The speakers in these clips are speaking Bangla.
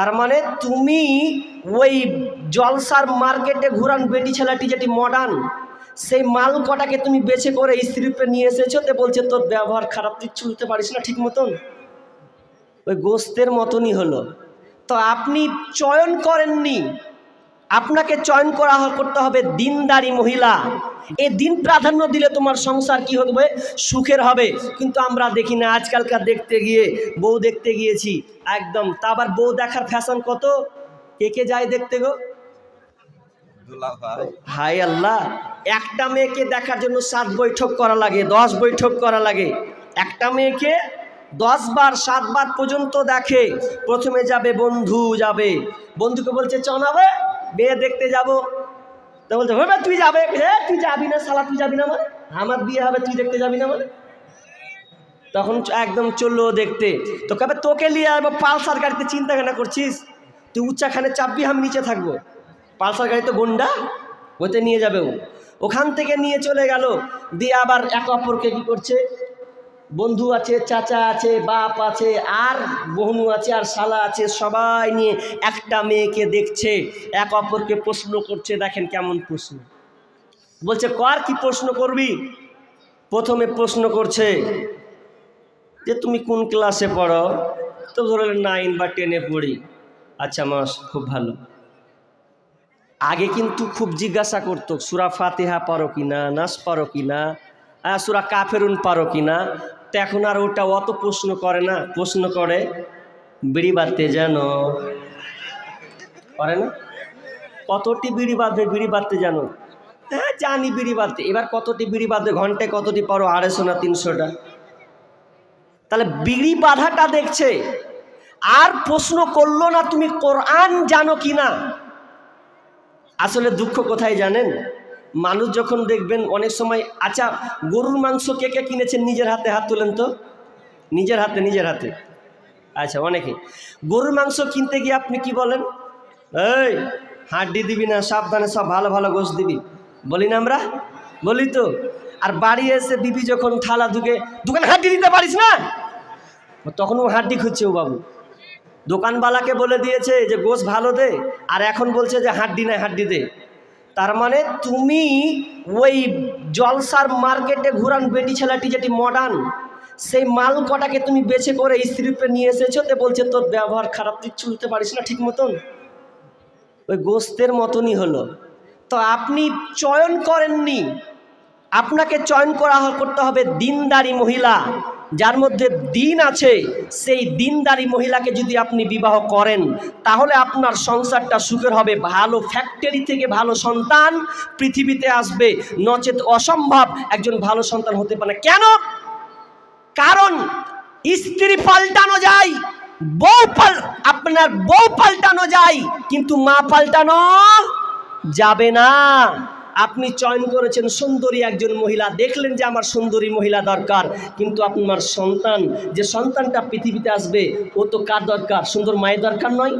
তার মানে তুমি ওই জলসার মার্কেটে ঘুরান বেটি ছেলেটি যেটি মডার্ন সেই মাল কটাকে তুমি বেছে করে স্ত্রীপে নিয়ে এসেছ? তো বলছে, তোর ব্যবহার খারাপ, তুই চলতে পারিস না ঠিক মতন? ওই গোস্তের মতনই হলো। তো আপনি চয়ন করেননি আপনাকে চয়ন করা করতে হবে দিনদারি মহিলা। এই দিন প্রাধান্য দিলে তোমার সংসার কি হবে? সুখের হবে। কিন্তু আমরা দেখি না আজকালকার দেখতে গিয়ে বউ দেখতে গিয়েছি একদম। তা আবার বউ দেখার ফ্যাশন কত? কে কে যায় দেখতে গো? হাই আল্লাহ একটা মেয়েকে দেখার জন্য সাত বৈঠক করা লাগে দশ বৈঠক করা লাগে। একটা মেয়েকে দশ বার সাতবার পর্যন্ত দেখে প্রথমে যাবে বন্ধু যাবে। বন্ধুকে বলছে চনাবে বিয়ে দেখতে যাব। তো বলছে হবে তুই যাবে। তুই যাবি না, শালা, তুই যাবি না মানে? আমার বিয়ে হবে, তুই দেখতে যাবি না মানে? তখন একদম চলল দেখতে। তো কবে তোকে নিয়ে আসব পালসার গাড়িতে চিন্তা কেন করছিস? তুই উচ্চাখানে চাপবি, আমি নিচে থাকব। পালসার গাড়ি তো গন্ডা, ওতে নিয়ে যাবে ও। ওখান থেকে নিয়ে চলে গেল। দিয়ে আবার এক অপরকে কী করছে? বন্ধু আছে, চাচা আছে, বাপ আছে, আর বহনু আছে, আর শালা আছে, সবাই নিয়ে একটা মেয়েকে দেখছে। এক অপরকে প্রশ্ন করছে, দেখেন কেমন প্রশ্ন। বলছে, কর কি প্রশ্ন করবি? প্রথমে প্রশ্ন করছে, যে তুমি কোন ক্লাসে পড়ো? তো ধরো নাইন বা টেনে পড়ি। আচ্ছা মাস, খুব ভালো। আগে কিন্তু খুব জিজ্ঞাসা করতো, সুরা ফাতেহা পারো কি না নাস পারো কি না সুরা কাফেরুন পারো কি না তো এখন আর ওটা অত প্রশ্ন করে না। প্রশ্ন করে, বিড়ি বাঁধতে জানো। করে না? কতটি বিড়ি বাঁধবে, বিড়ি বাঁধতে জানো? হ্যাঁ জানি বিড়ি বাঁধতে। এবার কতটি বিড়ি বাঁধবে, ঘন্টায় কতটি পারো? আড়াইশো না তিনশোটা? তাহলে বিড়ি বাঁধাটা দেখছে। আর প্রশ্ন করল না তুমি কোরআন জানো কি না আসলে দুঃখ কোথায় জানেন? মানুষ যখন দেখবেন, অনেক সময় আচ্ছা গরুর মাংস কে কে কিনেছেন নিজের হাতে? হাত তোলেন তো। নিজের হাতে নিজের হাতে। আচ্ছা অনেকে গরুর মাংস কিনতে গিয়ে আপনি কি বলেন? এই, হাড্ডি দিবি না, সাবধানে সব ভালো ভালো গোশ দিবি। বলি না আমরা? বলি তো। আর বাড়ি এসে দিবি যখন থালা ধুকে, দোকানে হাড্ডি দিতে পারিস না? তখন ও হাড্ডি খুঁজছে ও বাবু। দোকানওয়ালাকে বলে দিয়েছে যে, গোশ ভালো দে। আর এখন বলছে যে, হাড্ডি নাই, হাড্ডি দে। তার মানে তুমি ওই জলসার মার্কেটে ঘুরান বেটি ছেলেটি যেটি মডার্ন সেই মাল কটাকে তুমি বেছে করে স্ত্রীপে নিয়ে এসেছ তো বলছে তোর ব্যবহার খারাপ, তুই চলতে পারিস না ঠিক মতন? ওই গোস্তের মতনই হলো। তো আপনি চয়ন করেননি। আপনাকে চয়ন করা করতে হবে দিনদারি মহিলা। যার মধ্যে দিন আছে, সেই দিনদারি মহিলাকে যদি আপনি বিবাহ করেন, তাহলে আপনার সংসারটা সুখের হবে। ভালো ফ্যাক্টরি থেকে ভালো সন্তান পৃথিবীতে আসবে। নচেত অসম্ভব একজন ভালো সন্তান হতে পারে। কেন? কারণ স্ত্রী পাল্টানো যায়, বউ পাল আপনার বউ পাল্টানো যায়, কিন্তু মা পাল্টানো যাবে না। আপনি চয়ন করেছেন সুন্দরী একজন মহিলা, দেখলেন যে আমার সুন্দরী মহিলা দরকার, কিন্তু আপনার সন্তান, যে সন্তানটা পৃথিবীতে আসবে, ও তো কার দরকার? সুন্দর মায়ের দরকার নয়?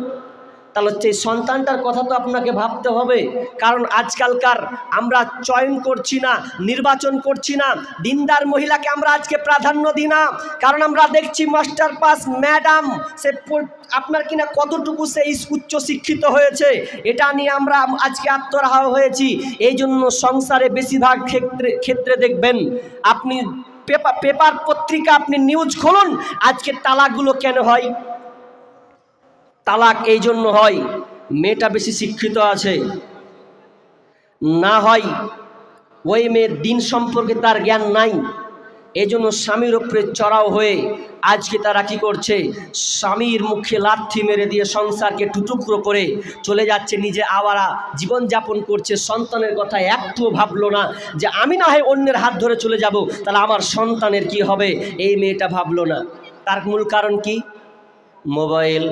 তাহলে হচ্ছে এই সন্তানটার কথা তো আপনাকে ভাবতে হবে। কারণ আজকালকার আমরা চয়ন করছি না, নির্বাচন করছি না, দিনদার মহিলাকে আমরা আজকে প্রাধান্য দিই না। কারণ আমরা দেখছি মাস্টার পাস ম্যাডাম, সে আপনার কিনা কতটুকু সে উচ্চ শিক্ষিত হয়েছে, এটা নিয়ে আমরা আজকে আত্মরাহ হয়েছি। এই জন্য সংসারে বেশিরভাগ ক্ষেত্রে ক্ষেত্রে দেখবেন, আপনি পেপার পেপার পত্রিকা আপনি নিউজ খুলুন, আজকে তালাকগুলো কেন হয়? তালাক এই জন্য হয়, মেয়েটা বেশি শিক্ষিত আছে। না হয়, ওই মেয়ের দিন সম্পর্কে তার জ্ঞান নাই এই জন্য স্বামীর ওপরে চড়াও হয়ে আজকে তারা কি করছে? স্বামীর মুখে লাথি মেরে দিয়ে সংসারকে টুটুকরো করে চলে যাচ্ছে নিজে আওয়ারা। জীবনযাপন করছে, সন্তানের কথা একটুও ভাবলো না যে আমি না হয় অন্যের হাত ধরে চলে যাব, তাহলে আমার সন্তানের কি হবে? এই মেয়েটা ভাবলো না। তার মূল কারণ কি? মোবাইল।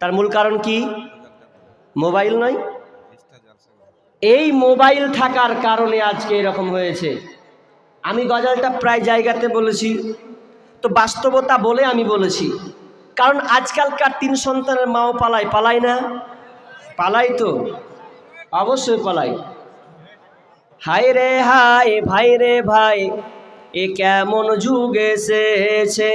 তার মূল কারণ কি? মোবাইল নয়। এই মোবাইল থাকার কারণে আজকে এরকম হয়েছে। আমি গজালটা প্রায় জায়গাতে বলেছি। তো বাস্তবতা বলে আমি বলেছি। কারণ আজকালকার তিন সন্তানের মাও পালায়। পালায় না? পালাই তো। অবশ্যই পালাই হায় রে হায়, ভাই রে ভাই, এ কেমন যুগ এসেছে?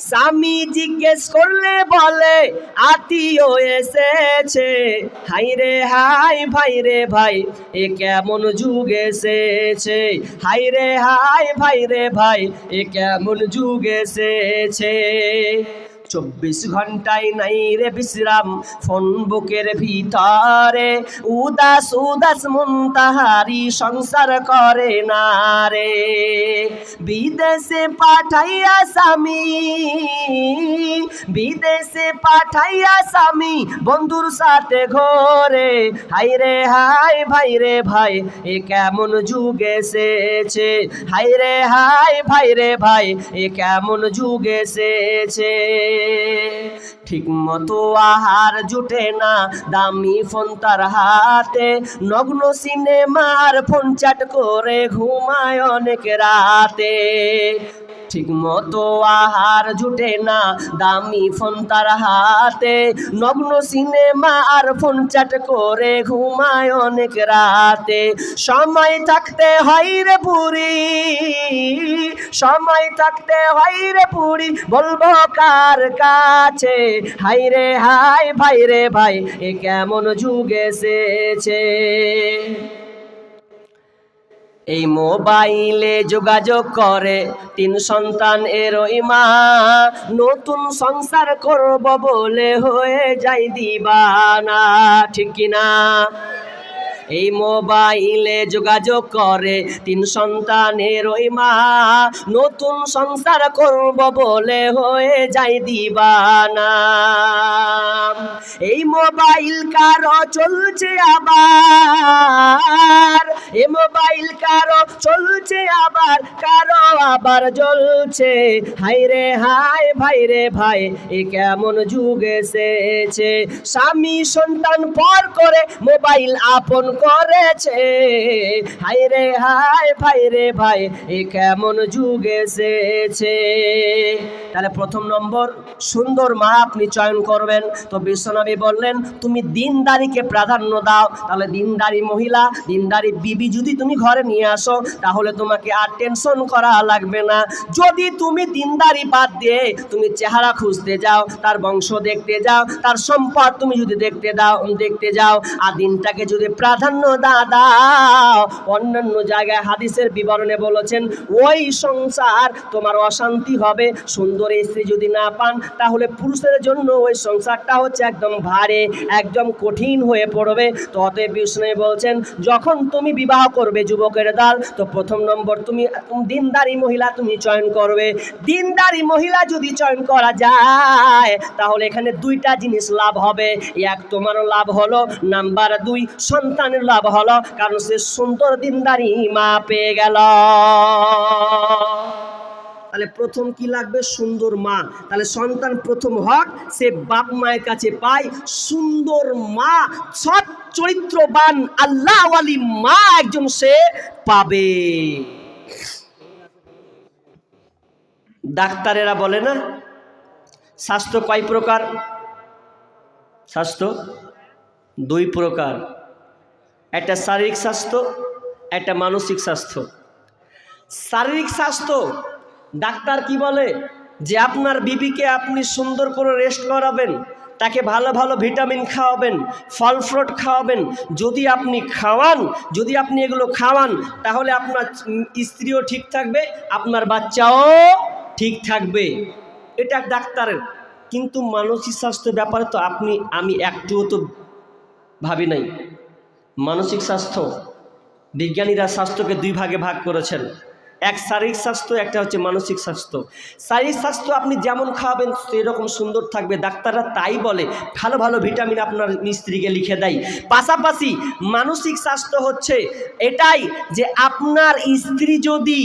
স্বামী জিজ্ঞেস করলে বলে আত্মীয় এসেছে। হাই রে হাই, ভাই রে ভাই, এ কেমন যুগ এসেছে? হাই রে হাই, ভাই রে ভাই, এ কেমন যুগ এসেছে? চব্বিশ ঘন্টায় নাই রে বিশ্রাম। ফোন বুকের ভিতরে উদাস উদাস মন তাহারি সংসার করে না রে। বিদেশে পাঠাইয়া স্বামী, বিদেশে পাঠাইয়া স্বামী, বন্ধুর সাথে ঘরে। হাই রে হাই ভাই রে ভাই, এ কেমন যুগ এসেছে? হাই রে হাই ভাই রে ভাই, এ কেমন যুগ এসেছে? ঠিক মতো আহার জুটে না। দামি ফোন তার হাতে। নগ্ন সিনেমার ফোন চাট করে ঘুমায় অনেক রাতে। ঠিক মতো আহার জুটে না। দামি ফোন তার হাতে। নগ্ন সিনেমা আর ফোন চাট করে ঘুমায় অনেক রাতে। সময় থাকতে হয় রে পুরি সময় থাকতে হয় রে পুরি বলব কার কাছে? হাই রে হাই ভাই রে, ভাই, এ কেমন যুগ এসেছে? এই মোবাইলে যোগাযোগ করে। তিন সন্তান এরই মা নতুন সংসার করব বলে হয়ে যাই দিবানা, ঠিক কিনা? এই মোবাইলে যোগাযোগ করে তিন সন্তানের ওই মা। নতুন সংসার করব বলে হয়ে যাই দিবানা। এই মোবাইল কারও চলছে আবার। এ মোবাইল কারও চলছে আবার, কারও আবার জ্বলছে। হাই রে হাই ভাই রে ভাই, এ কেমন যুগ এসেছে। স্বামী সন্তান পর করে মোবাইল আপন করেছে। হাই রে হাই ভাই রে, ভাই, এ কেমন যুগ এসেছে। তাহলে প্রথম নম্বর, সুন্দর মা আপনি চয়ন করবেন। তো বিশ্বনবী বললেন, তুমি দিনদারিকে প্রাধান্য দাও। তাহলে দিনদারি মহিলা, দিনদারি বিবি যদি তুমি ঘরে নিয়ে আসো, তাহলে তোমাকে আর টেনশন করা লাগবে না। যদি তুমি দিনদারি বাদ দিয়ে তুমি চেহারা খুঁজতে যাও, তার বংশ দেখতে যাও, তার সম্পদ তুমি যদি দেখতে দাও, দেখতে যাও, আর দিনটাকে যদি প্রাধান্য দা দাও অন্যান্য জায়গায় হাদিসের বিবরণে বলেছেন, ওই সংসার তোমার অশান্তি হবে। সুন্দর স্ত্রী যদি না পান, তাহলে পুরুষের জন্য ওই সংসারটা হচ্ছে একদম ভারে, একদম কঠিন হয়ে পড়বে। তো অতএব বিষ্ণু বলছেন, যখন তুমি বিবাহ করবে যুবকের দল তো প্রথম নম্বর তুমি তুমি দিনদারি মহিলা তুমি চয়ন করবে। দিনদারি মহিলা যদি চয়ন করা যায়, তাহলে এখানে দুইটা জিনিস লাভ হবে। এক তোমারও লাভ হলো, নাম্বার দুই, সন্তানের লাভ হলো, কারণ সে সুন্দর দিনদারি মা পেয়ে গেল। তাহলে প্রথম কি লাগবে? সুন্দর মা। তাহলে সন্তান প্রথম হক, সে বাপ মায়ের কাছে পায় সুন্দর মা, সৎ চরিত্রবান আল্লাহ আলী মা একজন সে পাবে। ডাক্তারেরা বলে না, স্বাস্থ্য কয় প্রকার? স্বাস্থ্য দুই প্রকার। একটা শারীরিক স্বাস্থ্য, একটা মানসিক স্বাস্থ্য। শারীরিক স্বাস্থ্য, ডাক্তার কি বলে? যে আপনার বিবিকে আপনি সুন্দর করে রেস্ট করাবেন, তাকে ভালো ভালো ভিটামিন খাওয়াবেন, ফল ফ্রুট খাওয়াবেন। যদি আপনি খাওয়ান, যদি আপনি এগুলো খাওয়ান, তাহলে আপনার স্ত্রীও ঠিক থাকবে, আপনার বাচ্চাও ঠিক থাকবে। এটা ডাক্তারের, কিন্তু মানসিক স্বাস্থ্য ব্যাপারে তো আপনি, আমি একটুও তো ভাবি নাই। মানসিক স্বাস্থ্য। বিজ্ঞানীরা স্বাস্থ্যকে দুই ভাগে ভাগ করেছেন। এক শারীরিক স্বাস্থ্য, একটা হচ্ছে মানসিক স্বাস্থ্য। শারীরিক স্বাস্থ্য আপনি যেমন খাওয়াবেন, সেরকম সুন্দর থাকবে। ডাক্তাররা তাই বলে, ভালো ভালো ভিটামিন আপনার মিস্ত্রিকে লিখে দেয়। পাশাপাশি মানসিক স্বাস্থ্য হচ্ছে এটাই যে আপনার স্ত্রী যদি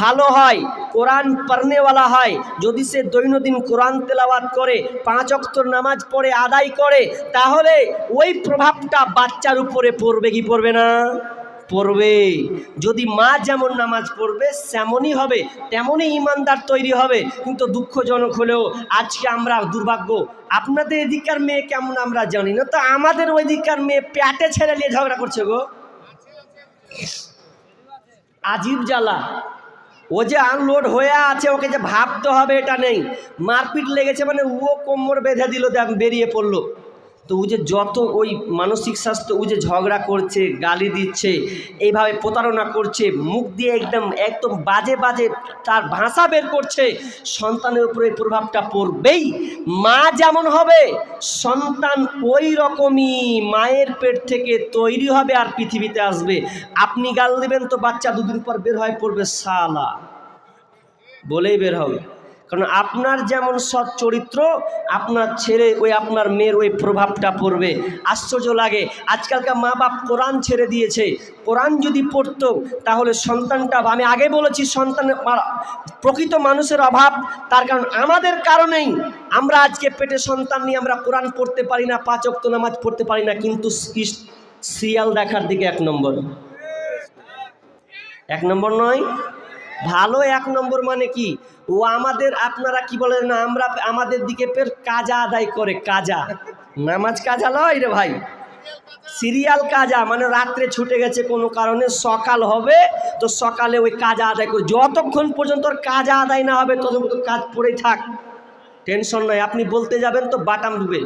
ভালো হয়, কোরআন পড়নেওয়ালা হয়, যদি সে দৈনন্দিন কোরআন তেলাওয়াত করে, পাঁচ অক্তর নামাজ পড়ে, আদায় করে, তাহলে ওই প্রভাবটা বাচ্চার উপরে পড়বে কি পড়বে না? পড়বে। যদি মা যেমন নামাজ পড়বে তেমনই হবে, তেমনই ইমানদার তৈরি হবে। কিন্তু দুঃখজনক হলেও আজকে আমরা দুর্ভাগ্য। আপনাদের এদিককার মেয়ে কেমন আমরা জানি না, তো আমাদের ওই দিককার মেয়ে প্যাটে ছেড়ে নিয়ে ঝগড়া করছে গো। আজীব জ্বালা। ও যে আনলোড হয়ে আছে, ওকে যে ভাবতে হবে, এটা নেই। মারপিট লেগেছে মানে ও কোমর বেঁধে দিল বেরিয়ে পড়ল। তো ও যে যত ওই মানসিক স্বাস্থ্য ও যে ঝগড়া করছে, গালি দিচ্ছে, এইভাবে প্রতারণা করছে, মুখ দিয়ে একদম একদম বাজে বাজে তার ভাষা বের করছে, সন্তানের উপরে প্রভাবটা পড়বেই। মা যেমন হবে, সন্তান ওই রকমই মায়ের পেট থেকে তৈরি হবে আর পৃথিবীতে আসবে। আপনি গাল দেবেন তো বাচ্চা দুদিন পর বের হয়ে পড়বে, সালা। বলেই বের হবে। কারণ আপনার যেমন সৎ চরিত্র, আপনার ছেলে ওই আপনার মেয়ের ওই প্রভাবটা পড়বে। আশ্চর্য লাগে। আজকালকার মা বাপ কোরআন ছেড়ে দিয়েছে। কোরআন যদি পড়তো, তাহলে সন্তানটা, আমি আগে বলেছি সন্তানের প্রকৃত মানুষের অভাব, তার কারণ আমাদের কারণেই আমরা আজকে পেটে সন্তান নিয়ে আমরা কোরআন পড়তে পারি না, পাঁচ অক্ত নামাজ পড়তে পারি না, কিন্তু সিরিয়াল দেখার দিকে এক নম্বর। এক নম্বর নয় ভালো এক নম্বর মানে কি? ও আমাদের আপনারা কি বলেন না, আমরা আমাদের দিকে ফের কাজা আদায় করে, কাজা। নামাজ কাজা লয় রে ভাই? সিরিয়াল কাজা মানে রাত্রে ছুটে গেছে কোনো কারণে, সকাল হবে, তো সকালে ওই কাজা আদায় করে, যতক্ষণ পর্যন্ত কাজা আদায় না হবে, ততক্ষণ কাজ পড়েই থাক। টেনশন নয়, আপনি বলতে যাবেন তো বাটাম ডুবে।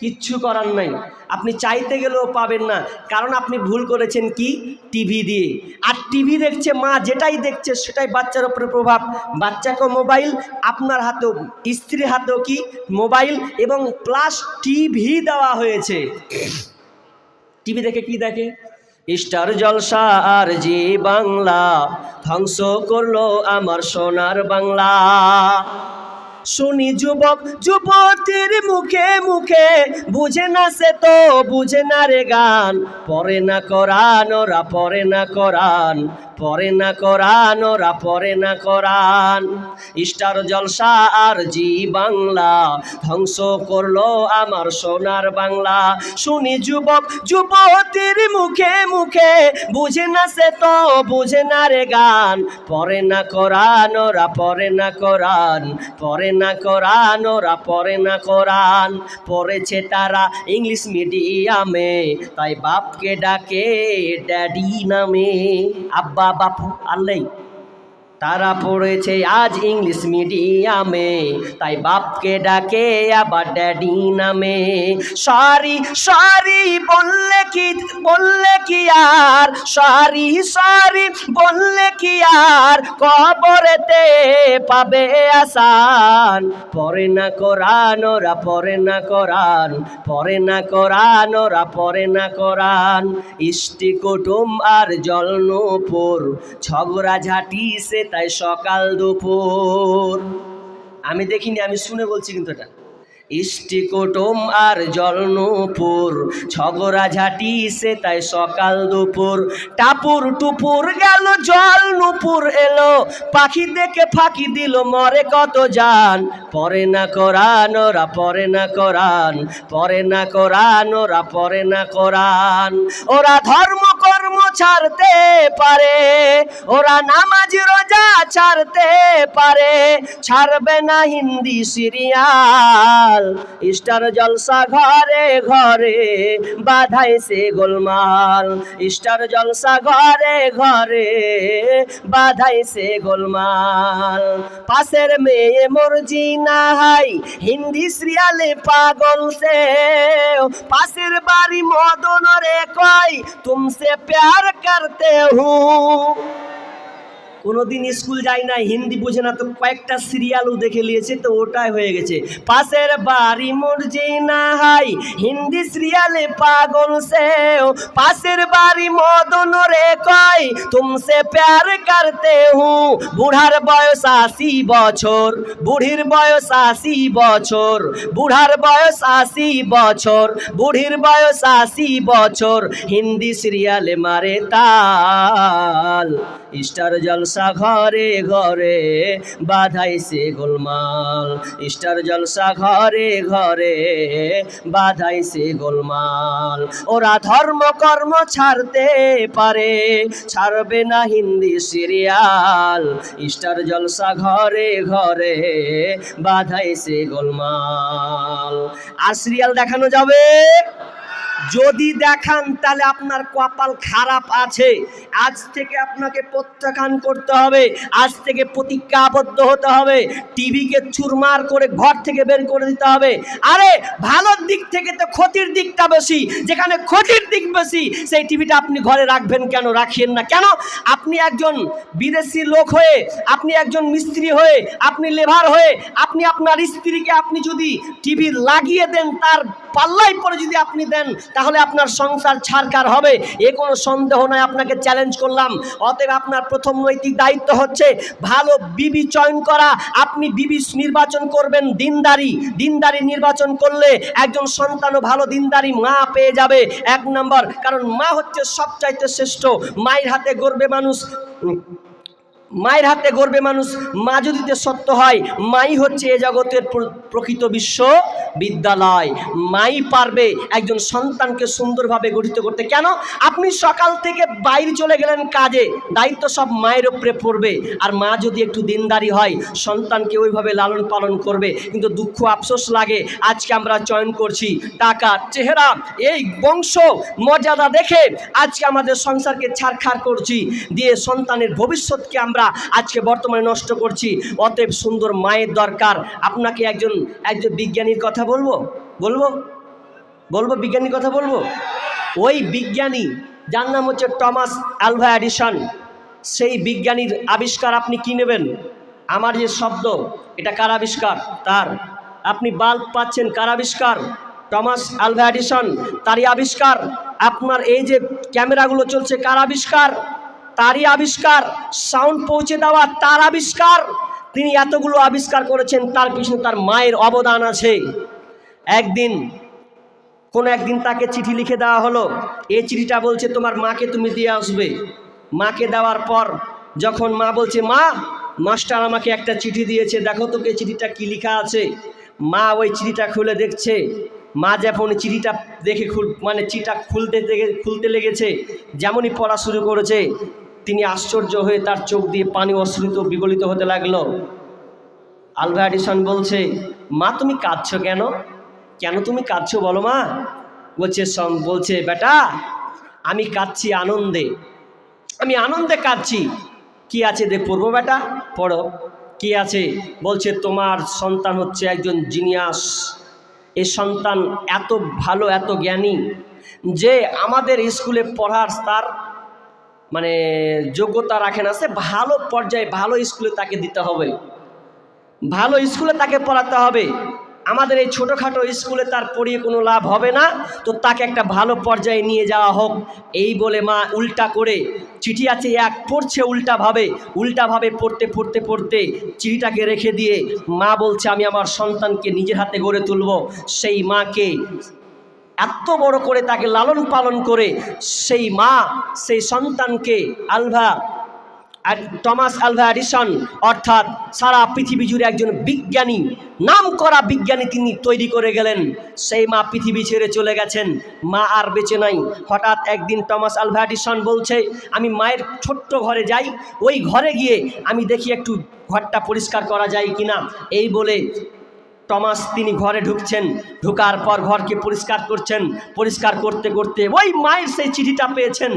কিচ্ছু করার নাই। আপনি চাইতে গেলেও পাবেন না। কারণ আপনি ভুল করেছেন কি? টিভি দিয়ে। আর টিভি দেখছে মা, যেটাই দেখছে সেটাই বাচ্চার উপরে প্রভাব। বাচ্চাকেও মোবাইল, আপনার হাতেও, স্ত্রীর হাতেও কি? মোবাইল এবং প্লাস টিভি দেওয়া হয়েছে। টিভি দেখে কি দেখে? স্টার জলসা আর জি বাংলা, ধ্বংস করল আমার সোনার বাংলা। শুনি যুবক, যুবতীর মুখে মুখে, বুঝে না সে তো, বুঝে না রে গান। পরে না করান, ওরা পরে না করান। পরে না করান ওরা পরে না করান স্টার জলসা আর জি বাংলা, ধ্বংস করল আমার সোনার বাংলা। শুনি যুবক, যুবতীর মুখে মুখে, বুঝে না সে তো, বুঝে না রে গান। পরে না করান ওরা পরে না করান পরে না করান ওরা পরে না করান পড়েছে তারা ইংলিশ মিডিয়ামে, তাই বাপকে ডাকে, ড্যাডি নামে। আব্বা বাপু আল্লাই তারা পড়েছে আজ ইংলিশ মিডিয়ামে, তাই বাপকে ডাকে আবার ড্যাডি নামে। সরি সরি, বললে কি বললে কি আর? সরি সরি, বললে কি আর? কবরেতে পাবে আসান। পরে না করান ওরা পরে না করান পরে না করান ওরা পরে না করান ইষ্টি কুটুম আর জল নূপুর ঝগড়া ঝাঁটি সে তাই সকাল দুপুর। আমি দেখিনি, আমি শুনে বলছি কিন্তু এটা। ইষ্টি কুটুম আর জল নূপুর ঝগড়া ঝাঁটি সে তাই সকাল দুপুর। টাপুর টুপুর গেল জল নূপুর এলো। পাখি দেখে ফাঁকি দিল, মরে কত জান পরে না করান ওরা পরে না করান পরে না করান ওরা পরে না করান ওরা ধর্ম ছাড়তে পারে। ওরা নামাজ, রোজা ছাড়তে পারে। ছাড়বে না হিন্দি সিরিয়াল। স্টার জলসা ঘরে ঘরে বাধাইছে গোলমাল। স্টার জলসা ঘরে ঘরে বাধাইছে গোলমাল। পাশের মেয়ে মর্জি না হাই, হিন্দি সিরিয়ালে পাগল সে পাশের বাড়ি মদন রে কয়, তুমসে প্যার করতে হুঁ কোনোদিন স্কুল যায় না হিন্দি বুঝে না, তো কয়েকটা সিরিয়ালও দেখে নিয়েছে, তো ওটাই হয়ে গেছে। পাশের বাড়ি মর্জিনা হাই হিন্দি সিরিয়ালে পাগল সেও। পাশের বাড়ি মদন রে কয়, তুমসে প্যার করতে হুঁ। বুড়ার বয়স আশি বছর, বুড়ির বয়স আশি বছর, বুড়ার বয়স আশি বছর, বুড়ির বয়স আশি বছর, হিন্দি সিরিয়ালে মারে তাল। স্টার জলসা ঘরে ঘরে বাধাইছে গোলমাল। স্টার জলসা ঘরে ঘরে বাধাইছে গোলমাল। ওরা ধর্ম কর্ম ছাড়তে পারে, ছাড়বে না হিন্দি সিরিয়াল। স্টার জলসা ঘরে ঘরে বাধাইছে গোলমাল। আর সিরিয়াল দেখানো যাবে? যদি দেখান তাহলে আপনার কপাল খারাপ আছে। আজ থেকে আপনাকে প্রত্যাখ্যান করতে হবে। আজ থেকে প্রতিজ্ঞাবদ্ধ হতে হবে। টিভিকে চুরমার করে ঘর থেকে বের করে দিতে হবে। আরে, ভালোর দিক থেকে তো ক্ষতির দিকটা বেশি। যেখানে ক্ষতির দিক বেশি, সেই টিভিটা আপনি ঘরে রাখবেন কেন? রাখিয়েন না। কেন? আপনি একজন বিদেশি লোক হয়ে, আপনি একজন মিস্ত্রি হয়ে, আপনি লেবার হয়ে, আপনি আপনার স্ত্রীকে আপনি যদি টিভি লাগিয়ে দেন, তার পাল্লাই পরে যদি আপনি দেন, তাহলে আপনার সংসার ছাড়কার হবে। এ কোনো সন্দেহ নয় আপনাকে চ্যালেঞ্জ করলাম। অতএব আপনার প্রথম নৈতিক দায়িত্ব হচ্ছে ভালো বিবি চয়ন করা। আপনি বিবি নির্বাচন করবেন দিনদারি। দিনদারি নির্বাচন করলে একজন সন্তানও ভালো দিনদারি মা পেয়ে যাবে। এক নম্বর, কারণ মা হচ্ছে সবচাইতে শ্রেষ্ঠ। মায়ের হাতে গর্বে মানুষ। মায়ের হাতে গর্বে মানুষ, মা যদিতে সত্য হয়, মাই হচ্ছে এ জগতের প্রকৃত বিশ্ব বিদ্যালয়। মাই পারবে একজন সন্তানকে সুন্দরভাবে গঠিত করতে। কেন? আপনি সকাল থেকে বাইরে চলে গেলেন কাজে, দায়িত্ব সব মায়ের উপরে পড়বে। আর মা যদি একটু দিনদারি হয়, সন্তানকে ওইভাবে লালন পালন করবে। কিন্তু দুঃখ আফসোস লাগে, আজকে আমরা চয়ন করছি টাকা চেহারা। এই বংশ মর্যাদা দেখে আজকে আমাদের সংসারকে ছাড়খাড় করছি। দিয়ে সন্তানের ভবিষ্যৎকে আমরা আজকে বর্তমানে নষ্ট করছি। অতএব সুন্দর মায়ের দরকার। আপনাকে একজন একজন বিজ্ঞানীর কথা বলব? বলব? বলব বিজ্ঞানীর কথা বলব? ওই বিজ্ঞানী, যার নাম হচ্ছে টমাস অ্যালভা অ্যাডিসন, সেই বিজ্ঞানীর আবিষ্কার আপনি কি নেবেন? আমার যে শব্দ, এটা কার আবিষ্কার? তার। আপনি বাল্ব পাচ্ছেন কার আবিষ্কার? টমাস অ্যালভা অ্যাডিসন, তারই আবিষ্কার। আপনার এই যে ক্যামেরাগুলো চলছে, কার আবিষ্কার? তারই আবিষ্কার সাউন্ড পৌঁছে দেওয়া তার আবিষ্কার। তিনি এতগুলো আবিষ্কার করেছেন, তার পিছনে তার মায়ের অবদান আছে। একদিন, কোনো একদিন তাকে চিঠি লিখে দেওয়া হলো, এই চিঠিটা বলছে, তোমার মাকে তুমি দিয়ে আসবে। মাকে দেওয়ার পর যখন মা বলছে, মা, মাস্টার আমাকে একটা চিঠি দিয়েছে, দেখো তোকে চিঠিটা কি লেখা আছে। মা ওই চিঠিটা খুলে দেখছে। মা যখন চিঠিটা দেখে খুল মানে চিঠিটা খুলতে দেখে খুলতে লেগেছে, যেমনই পড়া শুরু করেছে আশ্চর্য হয়ে তার চোখ দিয়ে পানি অশ্রিত বিগলিত হতে লাগল। আলভা এডিসন বলছে, মা, তুমি কাঁদছো কেন? কেন তুমি কাঁদছো বলো মা? বলছে সম- বলছে, বেটা, আমি কাঁদছি আনন্দে। আমি আনন্দে কাঁদছি। কি আছে দেখ পড়ব বেটা? পড়ো। কি আছে? বলছে, তোমার সন্তান হচ্ছে একজন জিনিয়াস। এ সন্তান এত ভালো, এত জ্ঞানী যে আমাদের স্কুলে পড়ার তার মানে যোগ্যতা রাখে না, সে ভালো পর্যায়ে, ভালো স্কুলে তাকে দিতে হবে। ভালো স্কুলে তাকে পড়াতে হবে। আমাদের এই ছোটোখাটো স্কুলে তার পড়িয়ে কোনো লাভ হবে না। তো তাকে একটা ভালো পর্যায়ে নিয়ে যাওয়া হোক। এই বলে মা উল্টা করে চিঠি আছে, এক পড়ছে উল্টাভাবে। উল্টাভাবে পড়তে পড়তে পড়তে চিঠিটাকে রেখে দিয়ে মা বলছে, আমি আমার সন্তানকে নিজের হাতে গড়ে তুলব। সেই মাকে এত বড় করে তাকে লালন পালন করে সেই মা, সেই সন্তানকে আলভা টমাস আলভা অ্যাডিসন, অর্থাৎ সারা পৃথিবী জুড়ে একজন বিজ্ঞানী, নাম করা বিজ্ঞানী তিনি তৈরি করে গেলেন। সেই মা পৃথিবী ছেড়ে চলে গেছেন। মা আর বেঁচে নাই। হঠাৎ একদিন টমাস আলভা অ্যাডিসন বলছে, আমি মায়ের ছোট্ট ঘরে যাই। ওই ঘরে গিয়ে আমি দেখি একটু ঘরটা পরিষ্কার করা যায় কিনা। এই বলে টমাস, তিনি ঘরে ঢুকছেন। ঢুকার পর ঘরকে পরিষ্কার করছেন। পরিষ্কার করতে করতে ওই মায়ের সেই চিঠিটা পেয়েছেন।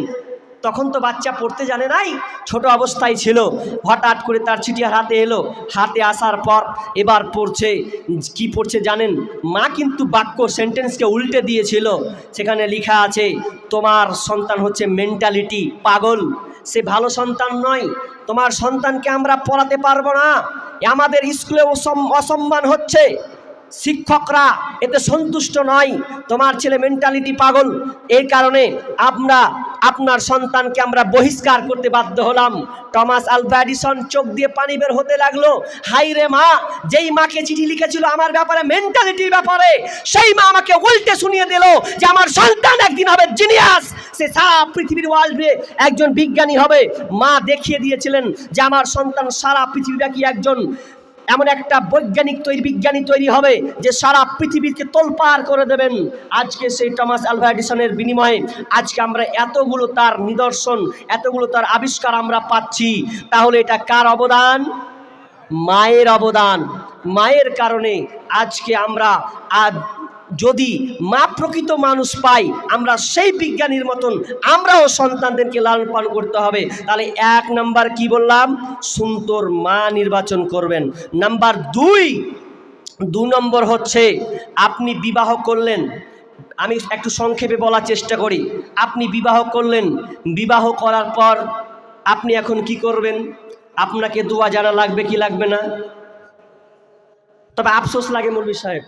তখন তো বাচ্চা পড়তে জানে নাই, ছোট অবস্থায় ছিল। হঠাৎ করে তার চিঠি হাতে এলো। হাতে আসার পর এবার পড়ছে। কি পড়ছে জানেন? মা কিন্তু বাক্য, সেন্টেন্সকে উল্টে দিয়েছিল। সেখানে লেখা আছে, তোমার সন্তান হচ্ছে মেন্টালিটি পাগল। সে ভালো সন্তান নয়। তোমার সন্তানকে আমরা পড়াতে পারব না। আমাদের স্কুলে অসম্মান হচ্ছে। শিক্ষকরা এতে সন্তুষ্ট নয়। তোমার ছেলে মেন্টালিটি পাগল। এই কারণে আমরা, আপনার সন্তানকে আমরা বহিষ্কার করতে বাধ্য হলাম। টমাস আলভা চোখ দিয়ে পানি বের হতে লাগল। হাই রে মা, যেই মাকে চিঠি লিখেছিল আমার ব্যাপারে মেন্টালিটির ব্যাপারে, সেই মা আমাকে উল্টে শুনিয়ে দিল যে আমার সন্তান একদিন হবে জিনিয়াস সে সারা পৃথিবীর ওয়ার্ল্ডে একজন বিজ্ঞানী হবে। মা দেখিয়ে দিয়েছিলেন যে আমার সন্তান সারা পৃথিবীটা কি একজন এমন একটা বৈজ্ঞানিক তৈরি, বিজ্ঞানী তৈরি হবে যে সারা পৃথিবীকে তোলপাড় করে দেবেন। আজকে সেই টমাস আলভা এডিসনের বিনিময়ে আজকে আমরা এতগুলো তার নিদর্শন, এতগুলো তার আবিষ্কার আমরা পাচ্ছি। তাহলে এটা কার অবদান? মায়ের অবদান। মায়ের কারণে আজকে আমরা আজ যদি মা প্রকৃত মানুষ পাই, আমরা সেই বিজ্ঞানীর মতন আমরাও সন্তানদেরকে লালন পালন করতে হবে। তাহলে এক নাম্বার কি বললাম? সুন্দর মা নির্বাচন করবেন। নাম্বার দুই, দু নম্বর হচ্ছে আপনি বিবাহ করলেন, আমি একটু সংক্ষেপে বলার চেষ্টা করি। আপনি বিবাহ করলেন, বিবাহ করার পর আপনি এখন কি করবেন? আপনাকে দোয়া জানা লাগবে কি লাগবে না? তবে আফসোস লাগে মৌলবী সাহেব।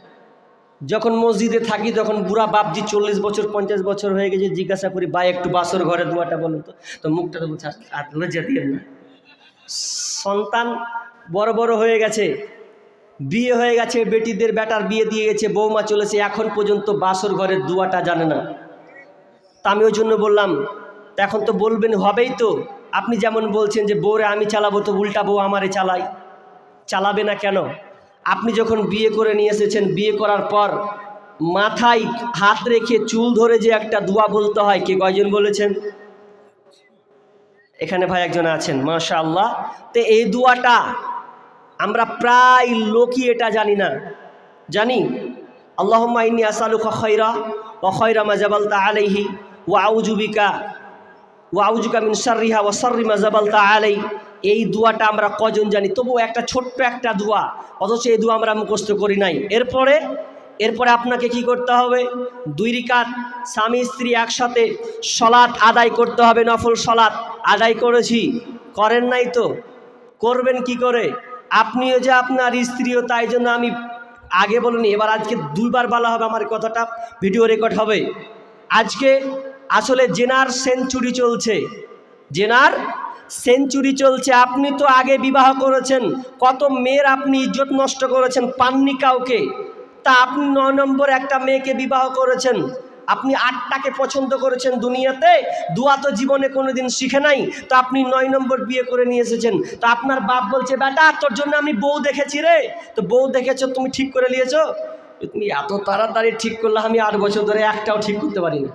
যখন মসজিদে থাকি, তখন বুড়া বাপজি চল্লিশ বছর, পঞ্চাশ বছর হয়ে গেছে, জিজ্ঞাসা করি, ভাই, একটু বাসর ঘরে দোয়াটা বলেন তো। তো মুখটা তো "আর- লজ্জা দিয়েন না। সন্তান বড় বড় হয়ে গেছে, বিয়ে হয়ে গেছে, বেটিদের বেটার বিয়ে দিয়ে গেছে, বৌমা চলেছে, এখন পর্যন্ত বাসর ঘরের দুয়াটা জানে না। তা আমি ওই জন্য বললাম, এখন তো বলবেন, হবেই তো। আপনি যেমন বলছেন যে, বউরে আমি চালাবো, তো উল্টা বউ আমারে চালাই। চালাবে না কেন? আপনি যখন বিয়ে করে নিয়ে এসেছেন, বিয়ে করার পর মাথায় হাত রেখে চুল ধরে যে একটা দোয়া বলতে হয়, কে কয়জন বলেছেন? এখানে ভাই একজন আছেন মাশা আল্লাহ তো এই দোয়াটা আমরা প্রায় লোকই এটা জানি না। জানি? আল্লাহম্মা ইন্নি আসালুকা খৈরা ও খৈরা মাজাবালতা আলাইহি ও আউজুবিকা ও আউজুকা মিন শাররিহা ও শাররি মাজাবালতা আলাই এই দোয়াটা আমরা কজন জানি? তবুও একটা ছোট্ট একটা দোয়া, অথচ এই দোয়া আমরা মুখস্থ করি নাই। এরপরে এরপরে আপনাকে কি করতে হবে? দুই রিকাত স্বামী স্ত্রী একসাথে সলাৎ আদায় করতে হবে, নফল সলাৎ আদায় করেছি। করেন নাই তো? করবেন কি করে? আপনিও যে আপনার স্ত্রীও তাই জন্য আমি আগে বলিনি, এবার আজকে দুইবার বলা হবে আমার কথাটা, ভিডিও রেকর্ড হবে। আজকে আসলে জেনার সেঞ্চুরি চলছে। জেনার সেঞ্চুরি চলছে, আপনি তো আগে বিবাহ করেছেন, কত মেয়ের আপনি ইজ্জত নষ্ট করেছেন, পাননি কাউকে? তা আপনি নয় নম্বর একটা মেয়েকে বিবাহ করেছেন, আপনি আটটাকে পছন্দ করেছেন দুনিয়াতে, দুয়া তো জীবনে কোনোদিন শিখে নাই, তো আপনি নয় নম্বর বিয়ে করে নিয়ে এসেছেন, তো আপনার বাপ বলছে, বেটা, তোর জন্য আমি বউ দেখেছি রে। তো বউ দেখেছ, তুমি ঠিক করে নিয়েছো? তুমি এত তাড়াতাড়ি ঠিক করলে আমি আট বছর ধরে একটাও ঠিক করতে পারি না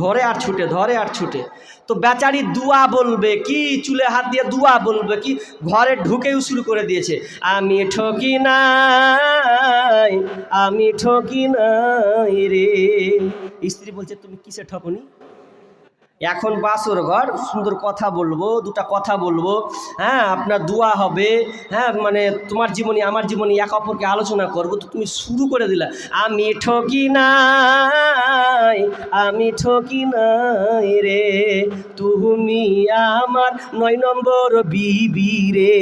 ধরে আর ছুটে, ধরে আর ছুটে। তো বেচারি দুয়া বলবে কি, চুলে হাত দিয়ে দুয়া বলবে কি, ঘরে ঢুকেও শুরু করে দিয়েছে, আমি ঠকি নাই, আমি ঠকি নাই রে। স্ত্রী বলছে, তুমি কিসে ঠকনি? এখন বাসর ঘর, সুন্দর কথা বলব, দুটা কথা বলব। হ্যাঁ আপনার দোয়া হবে হ্যাঁ মানে তোমার জীবনী, আমার জীবনী এক অপরকে আলোচনা করব। তো তুমি শুরু করে দিলা, আমি ঠকি নাই, আমি ঠকি নাই রে, তুমি আমার নয় নম্বর বিবি রে।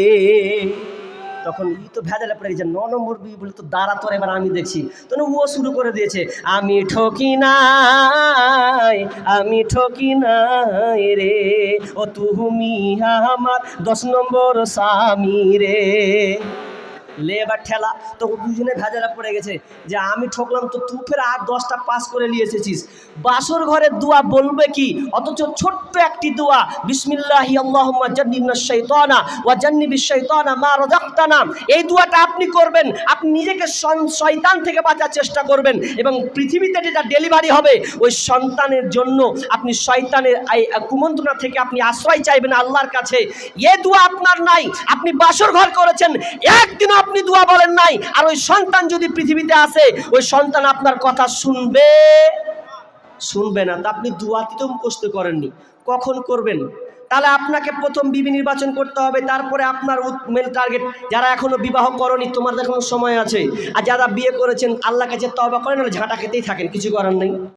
তখন ই তো ভেজালে পড়ে গেছে, ন নম্বর বি বলে তো দাঁড়া তোর, এবার আমি দেখছি। তখন ও শুরু করে দিয়েছে, আমি ঠকি নাই, আমি ঠকি নাই রে, ও তুমি আমার দশ নম্বর স্বামী রে। লে এবার ঠেলা। তো ও দুজনে ভেজালে পড়ে গেছে। যে আমি ঠকলাম, তো তুই ফের আর দশটা পাস করে নিয়ে এসেছিস। বাসর ঘরের দোয়া বলবে কি? অথচ ছোট্ট একটি দোয়া, বিসমিল্লাহি মা রাযাকতানা। এই দোয়াটা আপনি করবেন, আপনি নিজেকে শয়তান থেকে বাঁচার চেষ্টা করবেন এবং পৃথিবীতে যেটা ডেলিভারি হবে, ওই সন্তানের জন্য আপনি শয়তানের কুমন্ত্রণা থেকে আপনি আশ্রয় চাইবেন আল্লাহর কাছে। এ দোয়া আপনার নাই। আপনি বাসর ঘর করেছেন, একদিনও আপনি দোয়া বলেন নাই, আর ওই সন্তান যদি পৃথিবীতে আসে, ওই সন্তান আপনার কথা শুনবে? শুনবে না, তা আপনি দুয়াতিত মুখস্থ করেননি, কখন করবেন? তাহলে আপনাকে প্রথম বিবি নির্বাচন করতে হবে, তারপরে আপনার মেন টার্গেট যারা এখনও বিবাহ করনি তোমার এখনও সময় আছে। আর যারা বিয়ে করেছেন আল্লাহ কাছে তবা করেন ঝাঁটা খেতেই থাকেন, কিছু করার নেই।